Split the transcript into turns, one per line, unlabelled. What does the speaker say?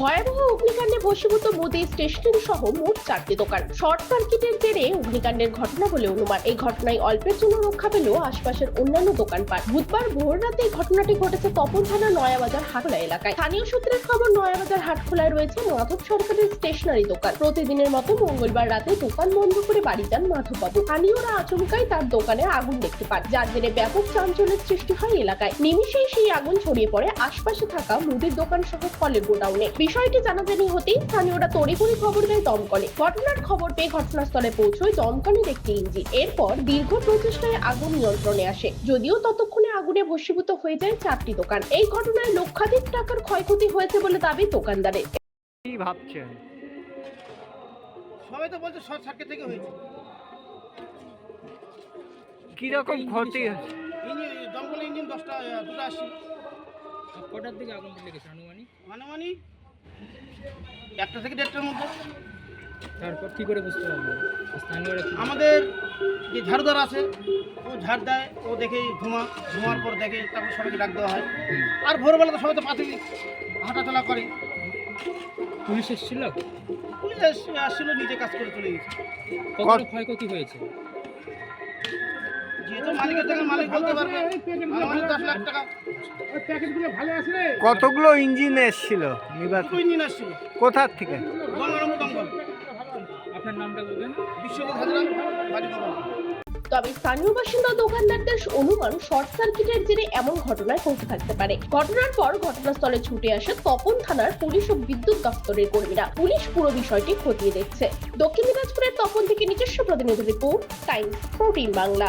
ভয়াবহ অগ্নিকাণ্ডে বসীভূত মোদি স্টেশনারি সহ মোট চারটি দোকান। শর্ট সার্কিটের জেরে অগ্নিকাণ্ডের ঘটনা বলে অনুমান। এই ঘটনায় অল্পের জন্য রক্ষা পেল আশপাশের অন্যান্য দোকানপাট। বুধবার ভোর রাতে এই ঘটনাটি ঘটেছে তপন থানা নয়াবাজার হাটখোলা এলাকায়। স্থানীয় সূত্রের খবর, নয়াবাজার হাটখোলায় রয়েছে মাধব সরকারের স্টেশনারি দোকান। প্রতিদিনের মতো মঙ্গলবার রাতে দোকান বন্ধ করে বাড়ি যান মাধববাবু। স্থানীয়রা আচমকাই তার দোকানে আগুন দেখতে পান, যার জেরে ব্যাপক চাঞ্চল্যের সৃষ্টি হয় এলাকায়। নিমিষেই সেই আগুন ছড়িয়ে পড়ে আশপাশে থাকা মুদির দোকান সহ ফলের গোডাউনে। বিষয়টি জানাজানি হতেই স্থানীয়রা তড়িঘড়ি খবর দেয় দমকলে। ঘটনার খবর পেয়ে ঘটনাস্থলে পৌঁছয় দমকলের একটি ইঞ্জিন। এরপর দীর্ঘ প্রচেষ্টায় আগুন নিয়ন্ত্রণে আসে। যদিও ততক্ষণে আগুনে ভস্মীভূত হয়ে যায় চারটি দোকান। এই ঘটনায় লক্ষাধিক টাকার ক্ষয়ক্ষতি হয়েছে বলে দাবি দোকানদারের।
কি ভাবছেন?
সবাই তো বলছে শর্ট সার্কিট থেকে হয়েছে।
কি রকম ক্ষতি
ইঞ্জিন দমকল ইঞ্জিন দশটা দুটো
কটার দিকে আগুনটা লেগেছে আনুমানিক?
মানে মানে একটা থেকে দেড়টার মধ্যে।
তারপর কি করে বুঝতে পারব? স্থানীয়রা কি
আমাদের যে ঝাড়ুদার আছে ও ঝাড় দেয় ও দেখে ধোঁয়া ধোঁয়ার পর দেখে তারপর সবাইকে ডাক দেওয়া হয়। আর ভোরবেলা তো সবাই তো পাতে হাঁটাচলা করে।
পুলিশ এসেছিল?
পুলিশ আসছিল নিজে কাজ করে চলে গেছে।
কতটা ক্ষয়ক্ষতি হয়েছে?
কতগুলো ইঞ্জিন এসছিল কোথার থেকে?
তবে স্থানীয় বাসিন্দা দোকানদারদের অনুমান শর্ট সার্কিটের জেরে এমন ঘটনায় ঘটে থাকতে পারে। ঘটনার পর ঘটনাস্থলে ছুটে আসে তপন থানার পুলিশ ও বিদ্যুৎ দপ্তরের কর্মীরা। পুলিশ পুরো বিষয়টি খতিয়ে দেখছে। দক্ষিণ দিনাজপুরের তপন থেকে নিজস্ব প্রতিনিধি রিপোর্ট টাইমস প্রোটিন বাংলা।